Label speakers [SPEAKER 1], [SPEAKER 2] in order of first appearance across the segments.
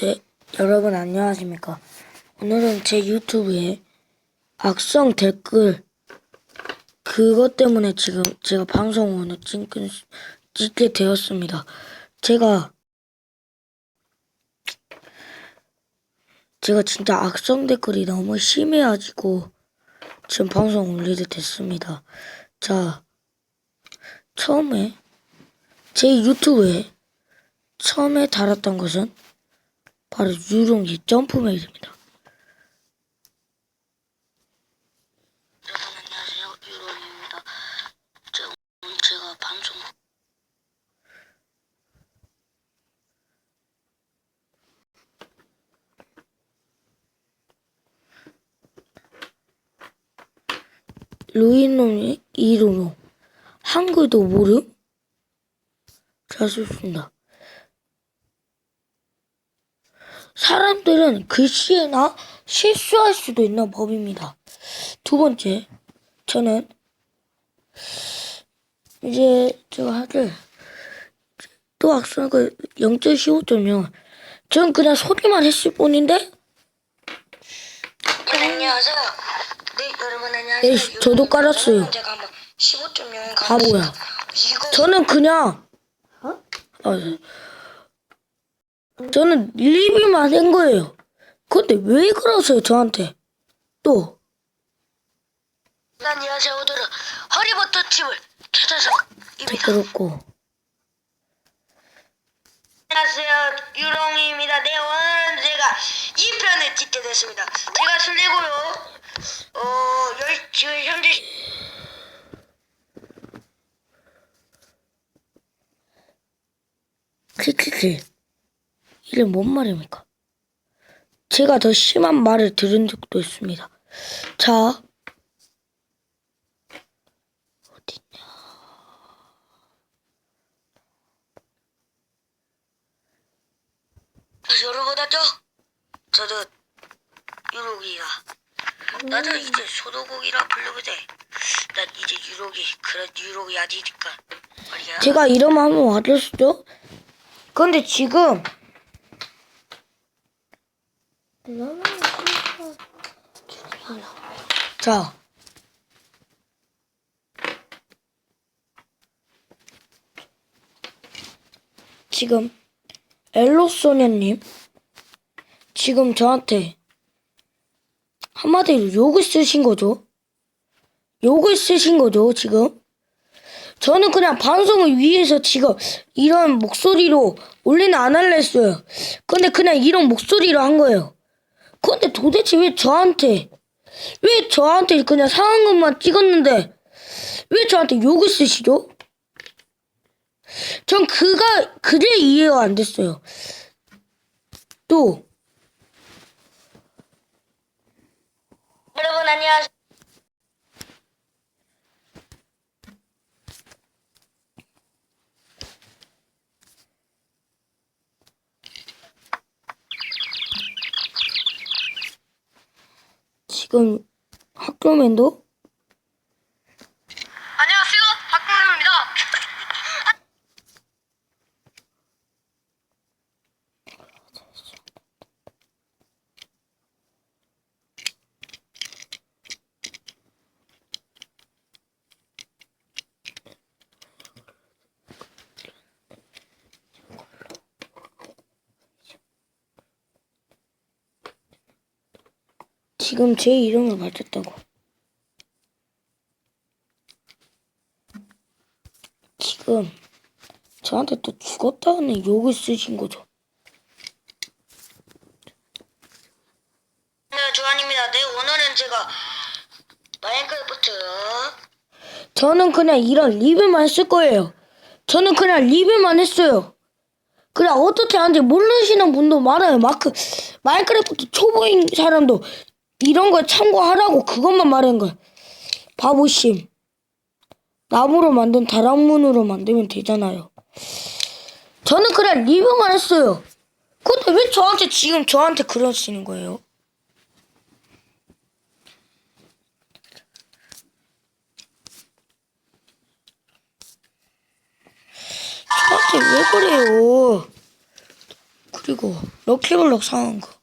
[SPEAKER 1] 네, 여러분 안녕하십니까. 오늘은 제 유튜브에 악성 댓글 그것 때문에 지금 제가 방송을 찍게, 찍게 되었습니다. 제가 제가 진짜 악성 댓글이 너무 심해가지고 지금 방송 올리게 됐습니다. 자, 처음에 제 유튜브에 처음에 달았던 것은 바로 유롱이 점프 메일입니다. 여러분 안녕하세요 유롱입니다. 제가 제가 방송 루이놈이 이루노 한글도 모름? 잘 썼습니다. 사람들은 글씨나 실수할 수도 있는 법입니다. 두 번째, 저는 이제 제가 하를 또 악성을 0.15.0전 그냥 소리만 했을 뿐인데
[SPEAKER 2] 안녕하세요. 네, 여러분 안녕하세요.
[SPEAKER 1] 네, 저도 깔았어요.
[SPEAKER 2] 제가 한번 15.0
[SPEAKER 1] 바보야. 저는 그냥
[SPEAKER 2] 어?
[SPEAKER 1] 아, 네. 저는 리뷰만 한 거예요. 근데 왜 그러세요 저한테? 또
[SPEAKER 2] 안녕하세요. 오늘은 허리버터 칩을 찾아서 입니다.
[SPEAKER 1] 그렇고
[SPEAKER 2] 안녕하세요. 유롱이입니다. 네, 오늘은 제가 2편을 찍게 됐습니다. 제가 술래고요. 어, 열, 지금 현재
[SPEAKER 1] 키키키 이게 뭔 말입니까? 제가 더 심한 말을 들은 적도 있습니다. 자 어딨냐?
[SPEAKER 2] 여러분 아죠? 저도 유록이가 나도 이제 소도국이라 부르거든. 난 이제 유록이 그런 유록이 아니니까 말이야.
[SPEAKER 1] 제가 이름 한번 와줬죠? 근데 지금 자 지금 엘로소녀님 지금 저한테 한마디로 욕을 쓰신 거죠? 욕을 쓰신 거죠 지금? 저는 그냥 방송을 위해서 지금 이런 목소리로 원래는 안 할래 했어요. 근데 그냥 이런 목소리로 한 거예요. 근데 도대체 왜 저한테, 왜 저한테 그냥 상한 것만 찍었는데, 왜 저한테 욕을 쓰시죠? 전 그가, 그게 이해가 안 됐어요. 또,
[SPEAKER 2] 여러분 안녕하세요.
[SPEAKER 1] 지금 학교맨도
[SPEAKER 2] 안녕하세요. 박근혜입니다.
[SPEAKER 1] 지금 제 이름을 맞췄다고. 지금 저한테 또 죽었다는 욕을 쓰신 거죠.
[SPEAKER 2] 네, 조한입니다. 네, 오늘은 제가 마인크래프트
[SPEAKER 1] 저는 그냥 이런 리뷰만 했을 거예요. 저는 그냥 리뷰만 했어요. 그냥 어떻게 하는지 모르시는 분도 많아요. 마크 마인크래프트 초보인 사람도 이런 걸 참고하라고 그것만 말한 거야. 바보심. 나무로 만든 다락문으로 만들면 되잖아요. 저는 그냥 리뷰만 했어요. 근데 왜 저한테 지금 저한테 그러시는 거예요? 저한테 왜 그래요? 그리고 럭키블럭 사온 거.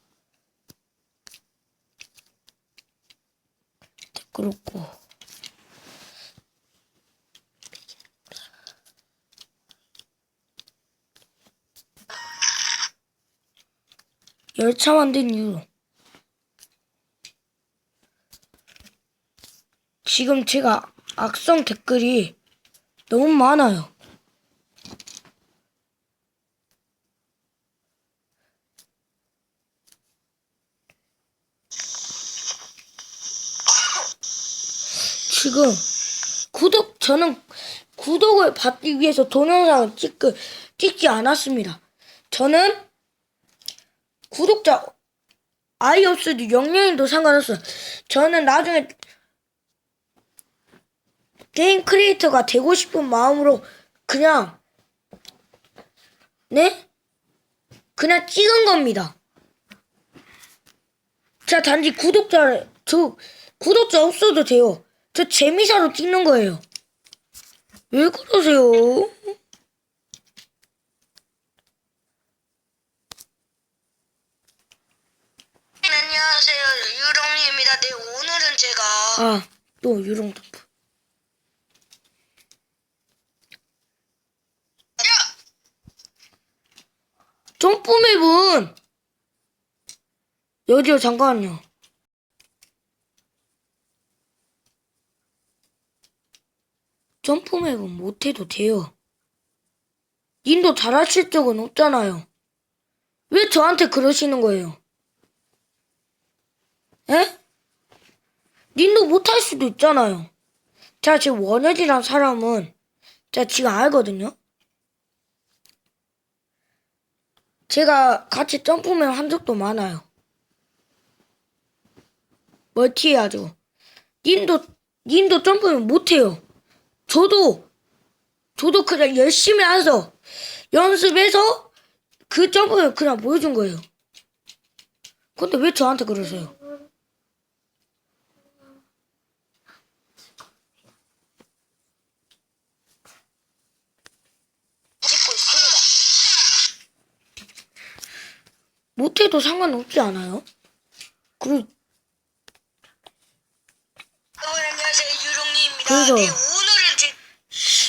[SPEAKER 1] 그렇고 열차 만든 이유 지금 제가 악성 댓글이 너무 많아요. 지금 구독 저는 구독을 받기 위해서 동영상을 찍, 찍지 않았습니다. 저는 구독자 아이 없어도 영영이도 상관없어요. 저는 나중에 게임 크리에이터가 되고 싶은 마음으로 그냥 네? 그냥 찍은 겁니다. 자 단지 구독자를 저 구독자 없어도 돼요. 저 재미사로 찍는 거예요. 왜 그러세요?
[SPEAKER 2] 안녕하세요 유롱이입니다. 네 오늘은 제가
[SPEAKER 1] 아, 또 유령 덤프. 점프 맵은 여기요 잠깐만요. 점프맵은 못해도 돼요. 님도 잘하실 적은 없잖아요. 왜 저한테 그러시는 거예요? 에? 님도 못할 수도 있잖아요. 자, 지금 원혁이란 사람은 제가 지금 알거든요. 제가 같이 점프맨 한 적도 많아요. 멀티 해야죠. 님도, 님도 점프맨 못해요. 저도, 저도 그냥 열심히 해서 연습해서 그 점프맨 그냥 보여준 거예요. 근데 왜 저한테 그러세요? 못해도 상관없지 않아요? 그리고. 그래서-
[SPEAKER 2] 네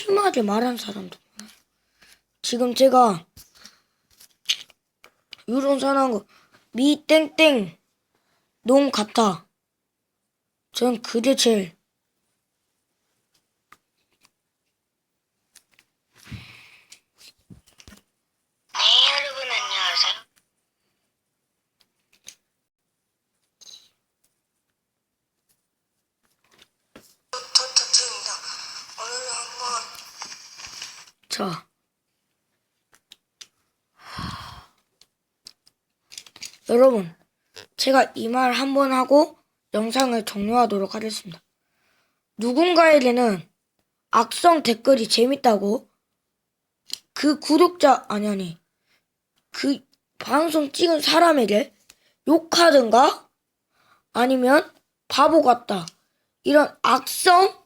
[SPEAKER 1] 심하게 말한 사람도 많아요. 지금 제가 사는 거 미땡땡 놈 같아. 전 그게 제일
[SPEAKER 2] 네 여러분 안녕하세요. 토토트입니다. 오늘은 한번
[SPEAKER 1] 자. 여러분, 제가 이 말 한 번 하고 영상을 종료하도록 하겠습니다. 누군가에게는 악성 댓글이 재밌다고 그 구독자, 아니, 아니, 그 방송 찍은 사람에게 욕하든가 아니면 바보 같다. 이런 악성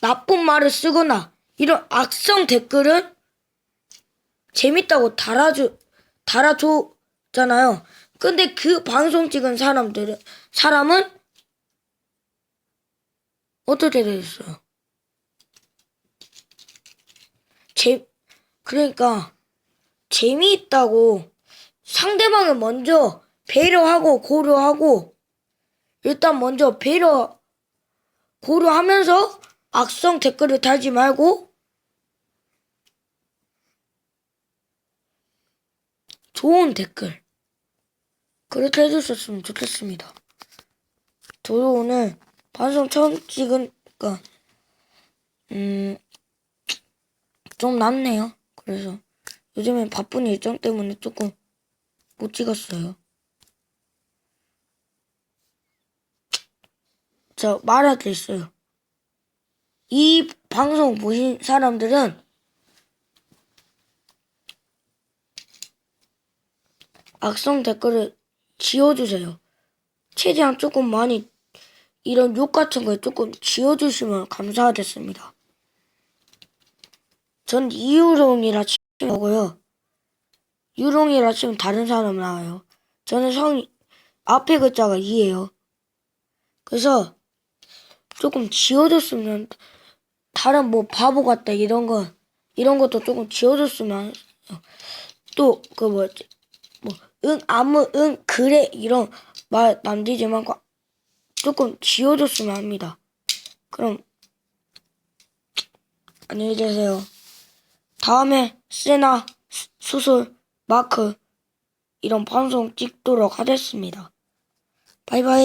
[SPEAKER 1] 나쁜 말을 쓰거나 이런 악성 댓글은 재밌다고 달아주 달아줬잖아요. 근데 그 방송 찍은 사람들은 사람은 어떻게 되었어요? 재 그러니까 재미있다고 상대방을 먼저 배려하고 고려하고 일단 먼저 배려 고려하면서 악성 댓글을 달지 말고 좋은 댓글 그렇게 해주셨으면 좋겠습니다. 저도 오늘 방송 처음 찍으니까 음, 좀 낫네요. 그래서 요즘엔 바쁜 일정 때문에 조금 못 찍었어요. 저 말할 게 있어요. 이 방송 보신 사람들은 악성 댓글을 지워주세요. 최대한 조금 많이 이런 욕 같은 걸 조금 지워주시면 감사하겠습니다. 전 이유롱이라 치고요. 유롱이라 치면 다른 사람 나와요. 저는 성 앞에 글자가 이에요. 그래서 조금 지워줬으면 다른 뭐 바보 같다 이런 거 이런 것도 조금 지워줬으면 또 그 뭐지 뭐응 아무 응 그래 이런 말 남기지만 과- 조금 지워줬으면 합니다. 그럼 안녕히 계세요. 다음에 세나 수- 수술 마크 이런 방송 찍도록 하겠습니다. 바이바이.